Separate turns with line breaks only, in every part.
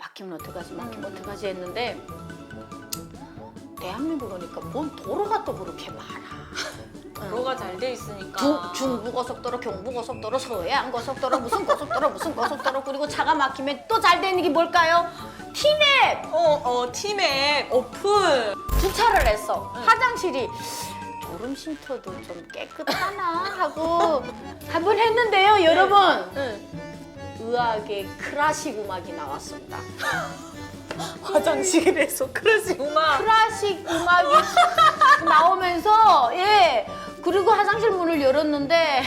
막히면 어떡하지 막히면 어떡하지 했는데 대한민국 오니까 뭔 도로가 또 그렇게 많아.
도로가 잘 돼 있으니까.
중, 중부고속도로, 경부고속도로, 서해안고속도로, 무슨 고속도로, 무슨 고속도로 그리고 차가 막히면 또 잘 되는 게 뭘까요? 티맵
어, 어, 티맵 어플.
주차를 했어. 화장실이 졸음 쉼터도 좀 깨끗하나 하고 한번 했는데요, 여러분.
응.
의학의 클래식 음악이 나왔습니다.
화장실에서 클래식 음악.
클래식 음악이 나오면서 예 그리고 화장실 문을 열었는데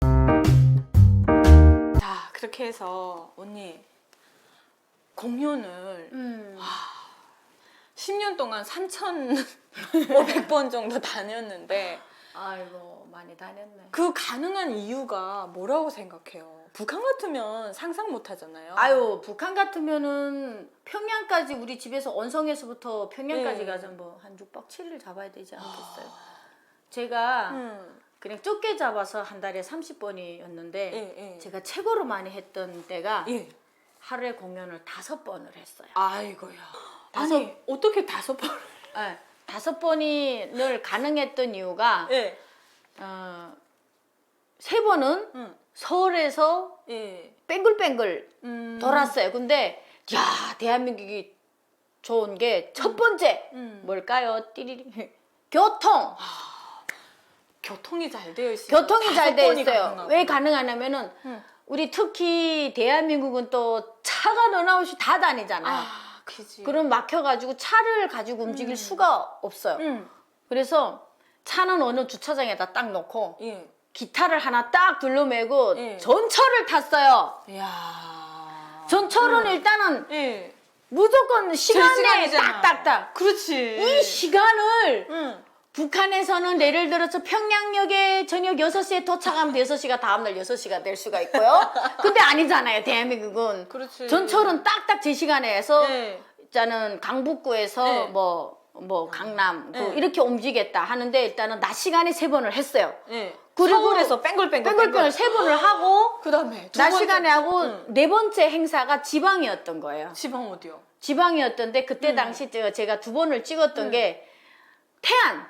자, 그렇게 해서 언니 공연을
음,
10년 동안 3,500번 정도 다녔는데
아이고 많이 다녔네.
그 가능한 이유가 뭐라고 생각해요? 북한 같으면 상상 못 하잖아요.
아유 북한 같으면은 평양까지 우리 집에서 원성에서부터 평양까지
네.
가서 뭐한 6박 7일 잡아야 되지 않겠어요? 제가
음.
그냥 좁게 잡아서 한 달에 30번이었는데
예, 예.
제가 최고로 많이 했던 때가
예.
하루에 공연을 다섯 번을 했어요.
아이고야.
다섯-
아니 어떻게 다섯 번을?
네, 다섯 번이 늘 가능했던 이유가
예.
어, 세 번은
응.
서울에서
예.
뱅글뱅글
음.
돌았어요. 근데 야 대한민국이 좋은 게 첫 번째
음.
뭘까요? 띠리리 교통.
교통이 잘 되어 있어요.
교통이 잘돼 있어요.
가능하고.
왜 가능하냐면은
응.
우리 특히 대한민국은 또 차가 너나없이 다 다니잖아요.
아, 그지.
그럼 막혀가지고 차를 가지고 움직일
음.
수가 없어요.
음.
그래서 차는 어느 주차장에다 딱 놓고
예.
기타를 하나 딱 둘러매고
예.
전철을 탔어요.
이야.
전철은 일단은
예.
무조건 시간에
시간이잖아.
딱딱딱.
그렇지.
이 시간을
응.
북한에서는 예를 들어서 평양역에 저녁 6시에 도착하면 6시가 다음날 6시가 될 수가 있고요. 근데 아니잖아요, 대한민국은.
그렇지.
전철은 딱딱 제 시간에 해서
예.
일단은 강북구에서
네.
뭐, 뭐 강남 구
네.
이렇게 움직였다 하는데 일단은 낮 시간에 세 번을 했어요.
예.
그리고
서울에서 뺑글뺑글
뺑글뺑글 세 번을 하고
그다음에
두낮 시간에 하고
응.
네 번째 행사가 지방이었던 거예요.
지방 어디요?
지방이었던데 그때
음.
당시 제가- 두 번을 찍었던
음.
게 태안.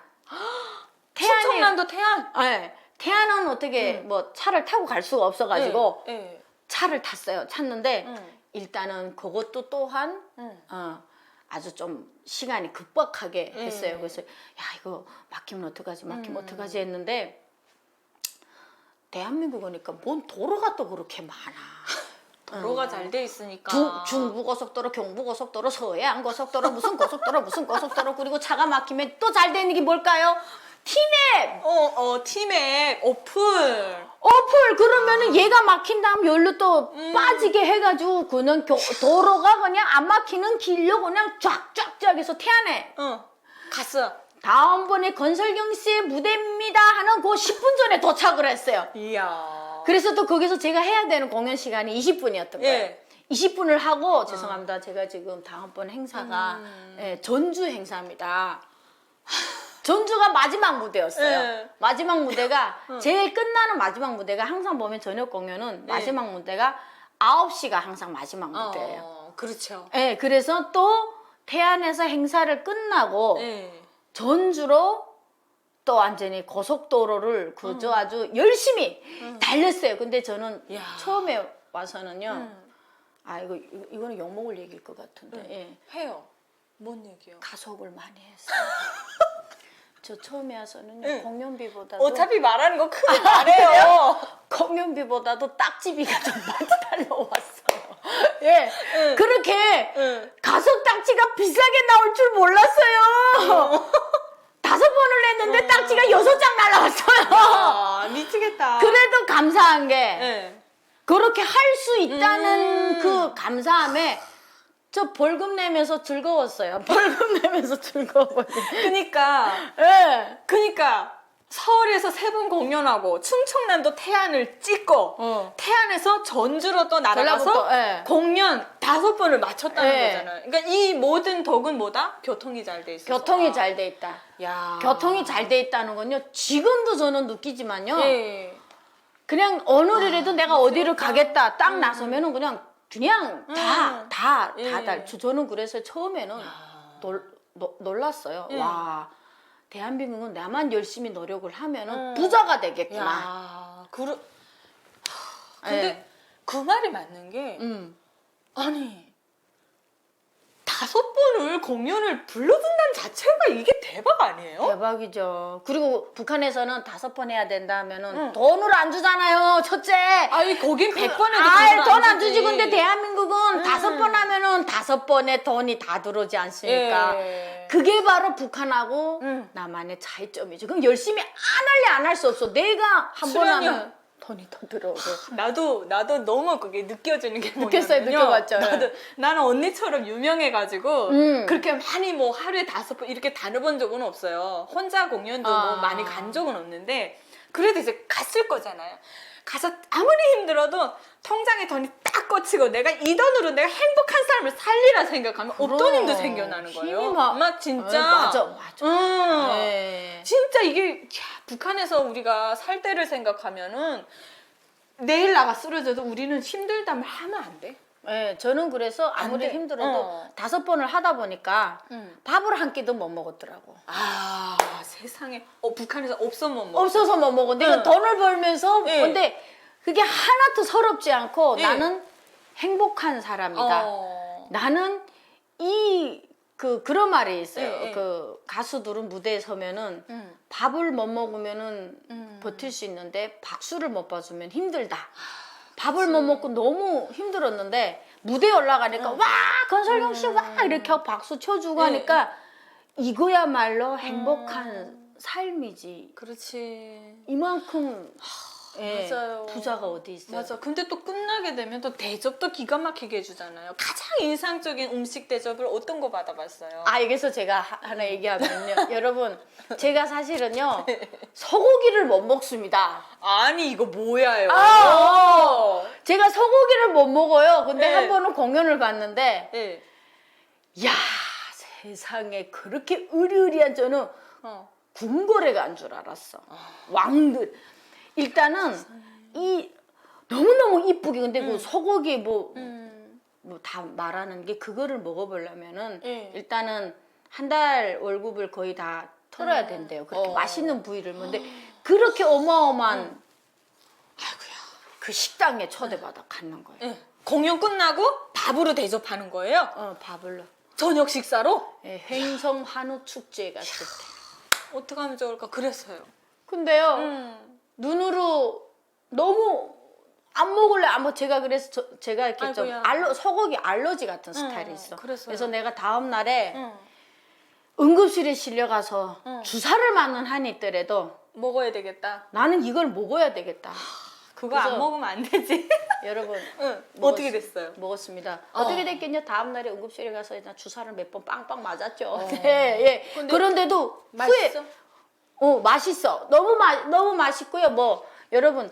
충청남도 태안.
네, 태안은 어떻게
음.
뭐 차를 타고 갈 수가 없어가지고
예. 예.
차를 탔어요. 탔는데
응.
일단은 그것도 또한
응.
어, 아주 좀 시간이 급박하게
음.
했어요. 그래서 야 이거 막히면 어떡하지 막히면
음.
어떡하지 했는데 대한민국 오니까 뭔 도로가 또 그렇게 많아.
도로가 잘돼 있으니까.
중, 중부고속도로, 경부고속도로, 서해안고속도로, 무슨 고속도로, 무슨 고속도로, 그리고 차가 막히면 또 잘 되는 게 뭘까요? 티맵!
어, 어, 팀의 어플.
어플! 그러면은 얘가 막힌 다음 열로 또
음.
빠지게 해가지고 그는 교- 도로가 그냥 안 막히는 길로 그냥 쫙쫙쫙 해서 태안에
어. 갔어.
다음번에 건설경 씨의 무대입니다 하는 그 10분 전에 도착을 했어요.
이야.
그래서 또 거기서 제가 해야 되는 공연 시간이 20분이었던 거예요.
예.
20분을 하고 죄송합니다. 제가 지금 다음번 행사가
음.
예, 전주 행사입니다. 전주가 마지막 무대였어요.
예.
마지막 무대가 제일 끝나는 마지막 무대가 항상 보면 저녁 공연은
네.
마지막 무대가 9시가 항상 마지막 무대예요.
어, 그렇죠.
예, 그래서 또 태안에서 행사를 끝나고
예.
전주로 또 완전히 고속도로를 그저 아주 열심히 달렸어요. 근데 저는
야.
처음에 와서는요.
음.
아 이거 이거- 이거는 욕먹을 얘기일 것 같은데 예.
해요. 뭔 얘기요?
가속을 많이 했어요. 저 처음에 와서는요
응.
공연비보다도
어차피 말하는 거 크게 말해요.
공연비보다도 딱지비가 좀 많이 달려왔어요. 예,
응.
그렇게
응.
가속 딱지가 비싸게 나올 줄 몰랐어요. 다섯 번을 했는데 딱지가 여섯 장 날라왔어요.
아, 미치겠다.
그래도 감사한 게
예.
그렇게 할 수 있다는
음.
그 감사함에 저 벌금 내면서 즐거웠어요. 벌금 내면서 즐거워요.
그니까,
예.
그니까, 서울에서 세 번 공연하고, 충청남도 태안을 찍고,
어.
태안에서 전주로 또 날아가서,
전라북도, 예.
공연 다섯 번을 마쳤다는
예.
거잖아요. 그러니까 이 모든 덕은 뭐다? 교통이 잘 돼 있어서.
교통이 잘 돼 있다.
야.
교통이 잘 돼 있다는 건요. 지금도 저는 느끼지만요.
예.
그냥 어느 일에도 내가 어디를
미치겠다.
가겠다 딱
음.
나서면은 그냥 그냥 다
음.
다
예.
다달 저는 그래서 처음에는
야.
놀, 노- 놀랐어요.
예.
와 대한민국은 나만 열심히 노력을 하면은
음.
부자가 되겠구나.
야, 그러. 하, 근데
예.
그 말이 맞는 게
음.
아니 다섯 번을 공연을 불러준다는 자체가 이게 대박 아니에요?
대박이죠. 그리고 북한에서는 다섯 번 해야 된다 하면은
응.
돈을 안 주잖아요. 첫째.
아니 거긴 백 번에도
아예
돈을
돈안 주지. 근데 대한민국은
음.
다섯 번 하면은 다섯 번에 돈이 다 들어오지 않습니까?
예.
그게 바로 북한하고
음.
나만의 차이점이죠. 그럼 열심히 안 할래 안 할 수 없어. 내가 한 번
수련이요.
하면 돈이 더 들어오고.
나도 나도 너무 그게 느껴지는 게
느꼈어요,
뭐냐면요.
느껴봤죠.
나도 나는 언니처럼 유명해가지고
음.
그렇게 많이 뭐 하루에 다섯 번 이렇게 다녀본 적은 없어요. 혼자 공연도 뭐
아.
많이 간 적은 없는데 그래도 이제 갔을 거잖아요. 가서 아무리 힘들어도 통장에 돈이 딱 꽂히고 내가 이 돈으로 내가 행복한 삶을 살리라 생각하면 없던
그럼.
힘도 생겨나는 거예요.
힘이 막-
막 진짜.
어, 맞아, 맞아.
음.
네.
진짜 이게 야, 북한에서 우리가 살 때를 생각하면은 내일 나가 쓰러져도 우리는 힘들다면 하면 안 돼.
네, 저는 그래서 아무리
돼.
힘들어도
어.
다섯 번을 하다 보니까
응.
밥을 한 끼도 못 먹었더라고.
아 세상에 어 북한에서 없으면 뭐
없어서 못 먹어. 내가
응.
돈을 벌면서
네.
근데 그게 하나도 서럽지 않고
네.
나는 행복한 사람이다.
어.
나는 이 그 그런 말이 있어요.
네, 네.
그 가수들은 무대에 서면은
응.
밥을 못 먹으면은
음.
버틸 수 있는데 박수를 못 봐주면 힘들다. 밥을 못 먹고 너무 힘들었는데 무대에 올라가니까 와 건설경 씨와 이렇게 하고 박수 쳐주고
네.
하니까 이거야말로 행복한 삶이지.
그렇지.
이만큼 예,
맞아요.
부자가 어디 있어요?
맞아. 근데 또 끝나게 되면 또 대접도 기가 막히게 해주잖아요. 가장 인상적인 음식 대접을 어떤 거 받아봤어요?
아 여기서 제가 하- 하나 얘기하면요, 여러분 제가 사실은요 소고기를 못 먹습니다.
아니 이거 뭐야요?
아,
어.
제가 소고기를 못 먹어요. 근데
네.
한 번은 공연을 봤는데
예.
야 세상에 그렇게 의리의리한 저는
어.
궁궐에 간 줄 알았어. 왕들 일단은 이 너무 너무 이쁘게 근데 그 소고기 뭐
음.
뭐다 말하는 게 그거를 먹어보려면은
예.
일단은 한 달 월급을 거의 다 털어야 된대요. 그렇게
어.
맛있는 부위를 먹는데 그렇게 어마어마한
아이고야.
그 식당에 초대받아 갔는 거예요.
예. 공연 끝나고 밥으로 대접하는 거예요?
어 밥을
저녁 식사로?
예, 횡성 한우 축제에 갔을 때.
어떻게 하면 좋을까? 그랬어요.
근데요
음.
눈으로 너무 안 먹을래 안 먹. 제가 그래서 저- 제가 이렇게 좀
아이고야.
알러 소고기 알러지 같은 스타일이 있어.
그랬어요.
그래서 내가 다음 날에
응.
응급실에 실려가서
응.
주사를 맞는 한이 있더라도
먹어야 되겠다.
나는 이걸 먹어야 되겠다.
그거
그래서-
안 먹으면 안 되지.
여러분
응.
먹었어.
어떻게 됐어요?
먹었습니다.
어.
어. 떻게 됐겠냐? 다음 날에 응급실에 가서 일단 주사를 몇 번 빵빵 맞았죠.
어.
예, 예.
근데
그런데도
맛있어?
어 맛있어. 너무 마 너무 맛있고요. 뭐 여러분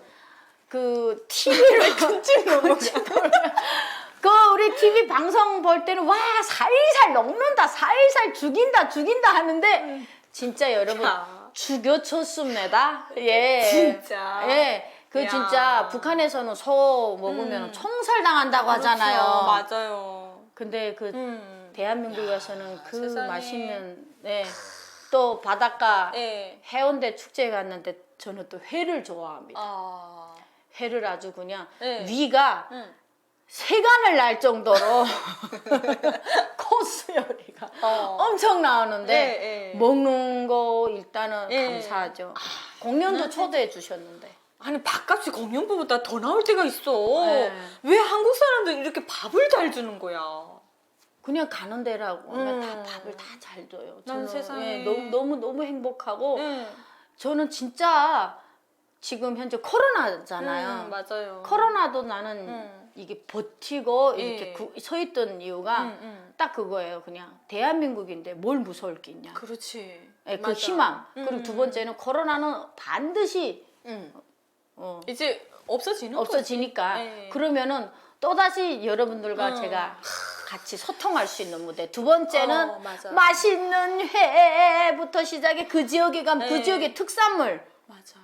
그 TV로 그 우리 TV 방송 볼 때는 와 살살 녹는다, 살살 죽인다, 죽인다 하는데 진짜 여러분
자.
죽여쳤습니다. 예,
진짜.
예. 그
야.
진짜 북한에서는 소 먹으면
음.
총살 당한다고 하잖아요.
그렇죠. 맞아요.
근데 그
음.
대한민국에 가서는 그
세상에.
맛있는 네. 또 바닷가
예.
해운대 축제에 갔는데 저는 또 회를 좋아합니다.
아.
회를 아주 그냥
네.
위가
응.
세간을 날 정도로 코스 요리가
어.
엄청 나오는데
예, 예.
먹는 거 일단은
예.
감사하죠. 공연도 초대해 주셨는데.
아니 밥값이 공연보다 더 나올 때가 있어.
네.
왜 한국 사람들 이렇게 밥을 잘 주는 거야?
그냥 가는 데라고 하면 다
음.
밥을 다 잘 줘요.
난
저는,
세상에.
예, 너무 너무 너무 행복하고
응.
저는 진짜 지금 현재 코로나잖아요.
음, 맞아요.
코로나도 나는
음.
이게 버티고 이렇게
예.
구- 서 있던 이유가
응, 응.
딱 그거예요. 그냥 대한민국인데 뭘 무서울 게 있냐.
그렇지.
예, 그
맞아.
희망. 그리고
음.
두 번째는 코로나는 반드시
응.
어,
이제 없어지는
없어지니까
예.
그러면 또 다시 여러분들과
음.
제가 같이 소통할 수 있는 무대. 두 번째는
어, 맞아.
맛있는 회부터 시작해 그 지역에 가면 그
예.
지역의 특산물.
맞아.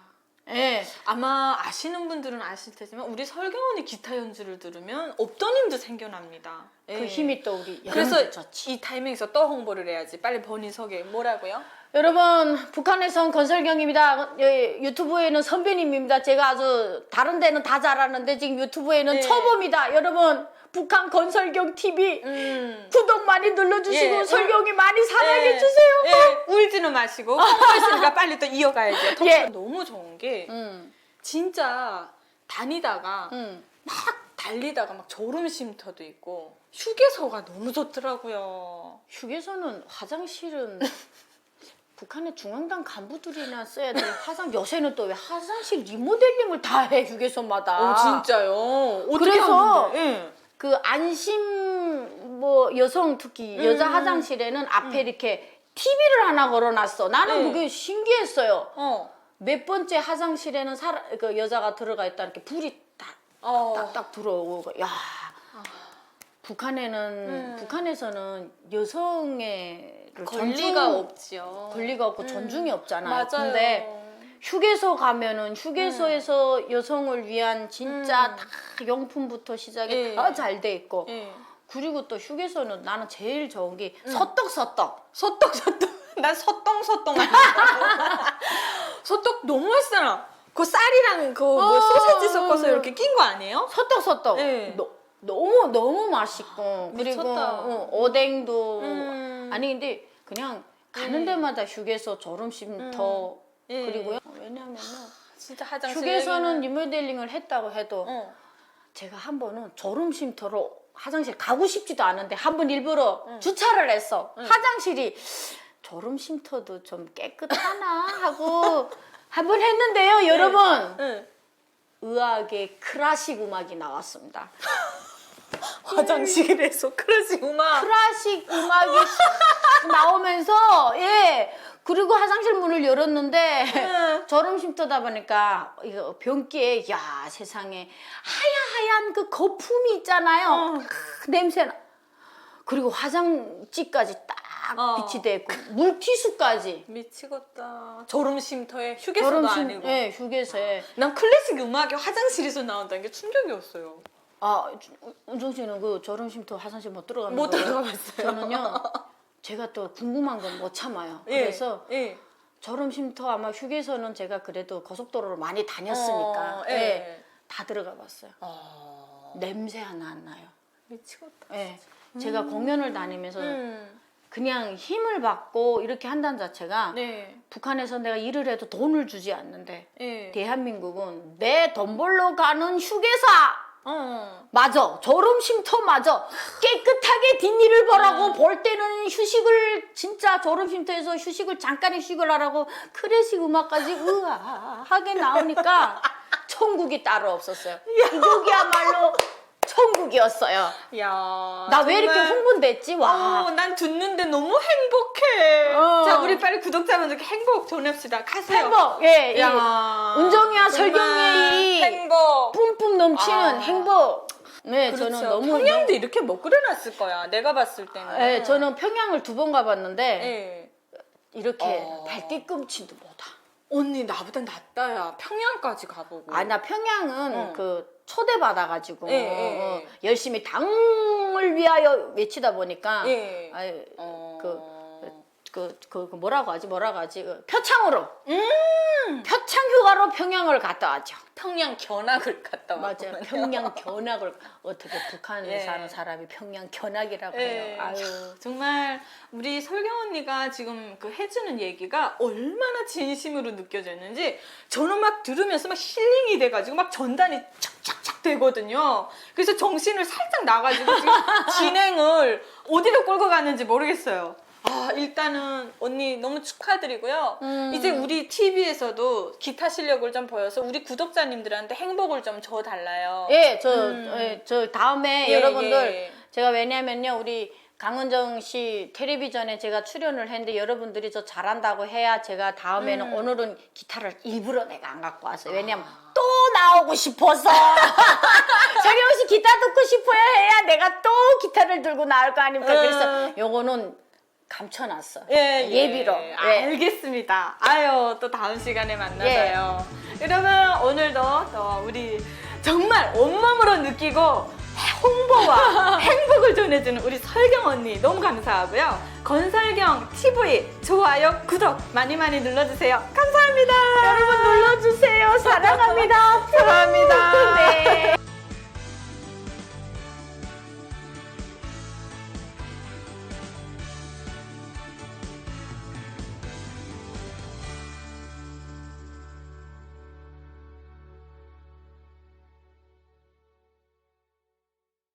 예.
아마 아시는 분들은 아실 테지만 우리 설경원이 기타 연주를 들으면 없던 힘도 생겨납니다.
그
예.
힘이 또 우리
그래서
좋지.
이 타이밍에서 또 홍보를 해야지. 빨리 본인 소개 뭐라고요?
여러분 북한에서 온 건설경입니다. 예, 유튜브에는 선배님입니다. 제가 아주 다른 데는 다 잘하는데 지금 유튜브에는
네.
초보입니다. 여러분 북한 건설경 TV
음.
구독 많이 눌러주시고
예,
설경이 많이 사랑해
예,
주세요.
예, 울지는 마시고 홍보했으니까 빨리 또 이어가야죠.
예.
너무 좋은 게
음,
진짜 다니다가
음.
막 달리다가 막 졸음 쉼터도 있고 휴게소가 너무 좋더라고요.
휴게소는 화장실은 북한의 중앙당 간부들이나 써야 될 화장 요새는 또 왜 화장실 리모델링을 다 해 휴게소마다.
어 진짜요? 어떻게
그래서
하는데? 예.
그 안심 뭐 여성 특히 여자
음.
화장실에는 앞에 이렇게 TV를 하나 걸어놨어. 나는
네.
그게 신기했어요.
어.
몇 번째 화장실에는 사람, 그 여자가 들어가 있다 이렇게 불이 딱
어.
딱 딱 들어오고 야 북한에는
음.
북한에서는 여성의 그
권리가
존중-
없지요.
권리가 없고
음.
존중이 없잖아요.
맞아요.
근데 휴게소 가면은 휴게소에서 여성을 위한 진짜
음.
다 용품부터 시작해
예.
다잘 돼 있고
예.
그리고 또 휴게소는 나는 제일 좋은 게
음.
소떡 소떡.
난 아니야. 소떡 너무 맛있잖아. 그 쌀이랑 그뭐
어,
소세지 섞어서
어.
이렇게 낀 거 아니에요?
소떡
예.
너, 너무 너무 맛있고 그리고. 어, 오뎅도
음.
아니 근데 그냥 가는
음.
데마다 휴게소 졸음쉼터
예.
그리고요 왜냐면은
진짜 화장실
휴게소는
얘기는-
리모델링을 했다고 해도
어.
제가 한 번은 졸음쉼터로 화장실 가고 싶지도 않은데 한 번 일부러
응.
주차를 했어.
응.
화장실이 졸음쉼터도 좀 깨끗하나 하고 한 번 했는데요, 여러분.
응.
의학의 클래식 음악이 나왔습니다.
화장실에서 클래식 음악.
클래식 음악이 싹 나오면서 예 그리고 화장실 문을 열었는데
응.
졸음쉼터다 보니까 이거 변기에 야 세상에 하얀하얀 그 거품이 있잖아요
어.
크, 냄새나 그리고 화장지까지 딱
어.
빛이 돼 있고 물티슈까지
미치겠다. 졸음쉼터에 휴게소도 아니고.
예 휴게소에
난 클래식 음악이 화장실에서 나온다는 게 충격이었어요.
아 은정 씨는 그 졸음쉼터 화장실 못 들어가는
못
거예요?
들어가봤어요.
저는요 제가 또 궁금한 건 못 참아요
예,
그래서
예.
졸음쉼터 아마 휴게소는 제가 그래도 고속도로를 많이 다녔으니까
어,
예.
예.
다 들어가 봤어요.
어.
냄새 하나 안 나요.
미치겠다.
예. 제가 공연을 다니면서
음.
그냥 힘을 받고 이렇게 한다는 자체가
네.
북한에서 내가 일을 해도 돈을 주지 않는데
예.
대한민국은 내 돈 벌러 가는 휴게사
어.
맞아 졸음쉼터 맞아 깨끗하게 뒷일을 보라고
음.
볼 때는 휴식을 진짜 졸음쉼터에서 휴식을 잠깐 휴식을 하라고 클래식 음악까지 으아하게 나오니까 천국이 따로 없었어요 이곡이야말로 천국이었어요
야.
나 왜 이렇게
정말-
흥분됐지 와
어, 난 듣는데 너무 행복해.
어.
자, 우리 빨리 구독자분들께 행복 전합시다. 가세요.
행복 예, 예.
야.
은정이와 설경이의 이
행복.
뿜뿜 넘치는
아.
행복 네
그렇죠.
저는 너무
평양도 이렇게 못 그려놨을 거야. 내가 봤을 때는.
예, 저는 평양을 두 번 가봤는데
예.
이렇게
어.
발뒤 꿈치도 못하
언니 나보다 낫다야. 평양까지 가보고.
아 나 평양은
어.
그 초대받아가지고
예, 예,
어,
예.
열심히 당을 위하여 외치다 보니까
예.
아유,
어.
그, 그, 그 뭐라고 하지 뭐라고 하지 그 표창으로
음.
표창 휴가로 평양을 갔다 왔죠.
평양 견학을 갔다.
맞아요. 평양 견학을 어떻게 북한에
예.
사는 사람이 평양 견학이라고
예.
해요. 아유.
정말 우리 설경 언니가 지금 그 해주는 얘기가 얼마나 진심으로 느껴졌는지 저는 막 들으면서 막 힐링이 돼가지고 막 전단이 착착 착 되거든요. 그래서 정신을 살짝 나가지고 지금 진행을 어디로 끌고 가는지 모르겠어요. 아 일단은 언니 너무 축하드리고요.
음.
이제 우리 TV에서도 기타 실력을 좀 보여서 우리 구독자님들한테 행복을 좀 줘 달라요.
예, 저,
음.
예, 저 다음에
예,
여러분들
예.
제가 왜냐면요 우리 강은정 씨 텔레비전에 제가 출연을 했는데 여러분들이 저 잘한다고 해야 제가 다음에는
음.
오늘은 기타를 일부러 내가 안 갖고 왔어요. 왜냐면 또 나오고 싶어서 서경 씨 기타 듣고 싶어요 해야 내가 또 기타를 들고 나올 거 아닙니까?
음.
그래서 요거는 감춰놨어.
예, 예.
예비로. 예.
알겠습니다. 아유, 또 다음 시간에 만나서요. 그러면 오늘도 또 우리 정말 온몸으로 느끼고 홍보와 행복을 전해주는 우리 설경 언니 너무 감사하고요. 건설경 TV 좋아요, 구독 많이 많이 눌러주세요. 감사합니다.
여러분 눌러주세요. 사랑합니다.
사랑합니다.